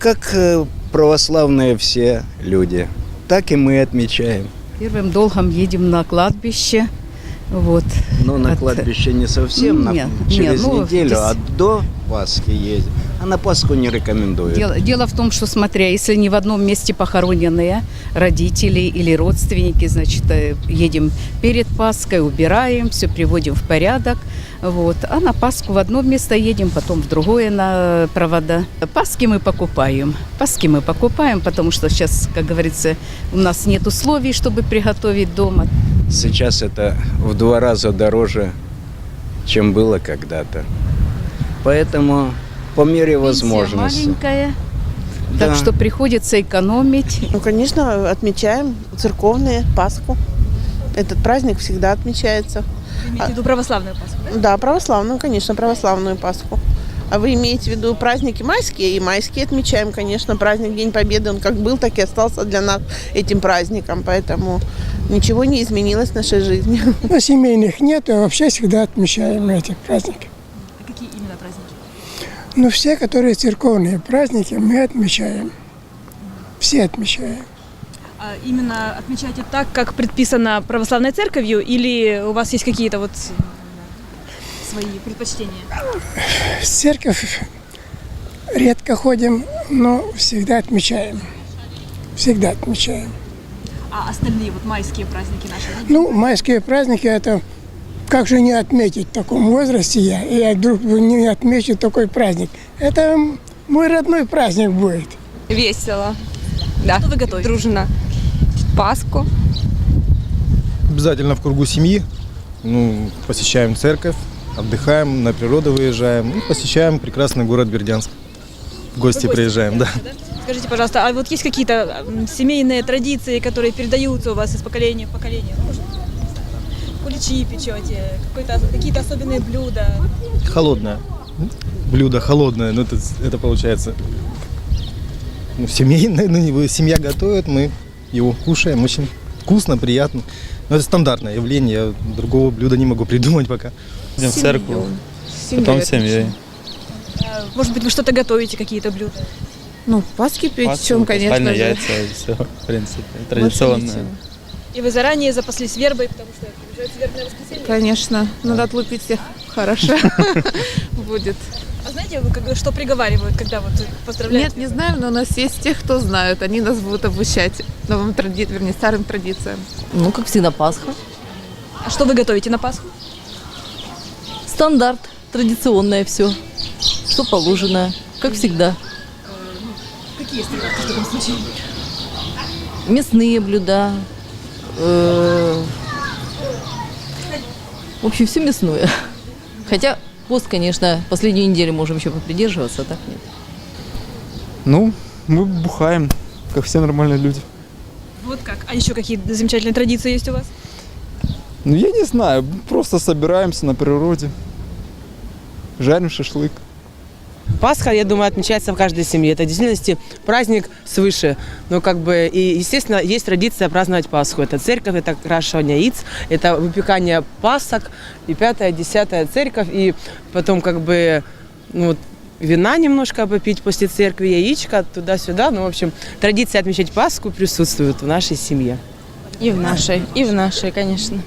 как э, православные все люди, так и мы отмечаем. Первым долгом едем на кладбище. Вот. Но на От- кладбище не совсем, на- Нет, через нет, ну, неделю, здесь- а до Пасхи едем. А на Пасху не рекомендую. Дело, дело в том, что, смотря, если не в одном месте похороненные родители или родственники, значит, э, едем перед Пасхой, убираем, все приводим в порядок. Вот. А на Пасху в одно место едем, потом в другое на провода. Паски мы покупаем. Паски мы покупаем, потому что сейчас, как говорится, у нас нет условий, чтобы приготовить дома. Сейчас это в два раза дороже, чем было когда-то. Поэтому по мере возможности. Маленькая, Да. так что приходится экономить. Ну, конечно, отмечаем церковные, Пасху. Этот праздник всегда отмечается. Вы имеете в виду православную Пасху, да? Да, православную, конечно, православную Пасху. А вы имеете в виду праздники майские? И майские отмечаем, конечно. Праздник День Победы, он как был, так и остался для нас этим праздником. Поэтому ничего не изменилось в нашей жизни. Но семейных нет, а вообще всегда отмечаем эти праздники. А какие именно праздники? Но все, которые церковные праздники, мы отмечаем. Все отмечаем. А именно отмечаете так, как предписано православной церковью, или у вас есть какие-то вот свои предпочтения? В церковь редко ходим, но всегда отмечаем. Всегда отмечаем. А остальные вот майские праздники наши? Ну, майские праздники это как же не отметить в таком возрасте я, и я вдруг не отмечу такой праздник. Это мой родной праздник будет. Весело. Да. Что вы готовите? Дружно. Пасху. Обязательно в кругу семьи. Ну, посещаем церковь, отдыхаем, на природу выезжаем и посещаем прекрасный город Бердянск. В гости приезжаем, да. Скажите, пожалуйста, а вот есть какие-то семейные традиции, которые передаются у вас из поколения в поколение? Ну, куличи печете, какие-то особенные блюда? Холодное. Блюдо холодное, ну это, это получается ну, семейное, ну, семья готовит, мы его кушаем, очень вкусно, приятно. Но это стандартное явление, я другого блюда не могу придумать пока. Идем в церковь, потом с семьей. А, Может быть, вы что-то готовите, какие-то блюда? Ну, Пасхи печем, конечно же. яйца, все, в принципе, традиционное. И вы заранее запаслись вербой, потому что приближается вербное воскресенье? Конечно. Надо отлупить всех хорошо будет. А знаете, вы как- что приговаривают, когда вот поздравляют? Нет, не знаем, но у нас есть тех, кто знают. Они нас будут обучать новым традициям, вернее, старым традициям. Ну, как всегда, Пасха. А что вы готовите на Пасху? Стандарт, традиционное все. Что положено, как всегда. Какие стандарты в таком случае? Мясные блюда. э, В общем, все мясное. Хотя пост, конечно, последнюю неделю можем еще попридерживаться, а так нет. Ну, мы бухаем, как все нормальные люди. Вот как. А еще какие замечательные традиции есть у вас? Ну, я не знаю, просто собираемся на природе, жарим шашлык. Пасха, я думаю, отмечается в каждой семье. Это в праздник свыше. Ну, как бы, и, естественно, есть традиция праздновать Пасху. Это церковь, это крашивание яиц, это выпекание пасок, и пятая, десятая церковь, и потом, как бы, ну, вина немножко попить после церкви, яичко, туда-сюда. Ну, в общем, традиция отмечать Пасху присутствует в нашей семье. И в нашей, и в нашей, конечно.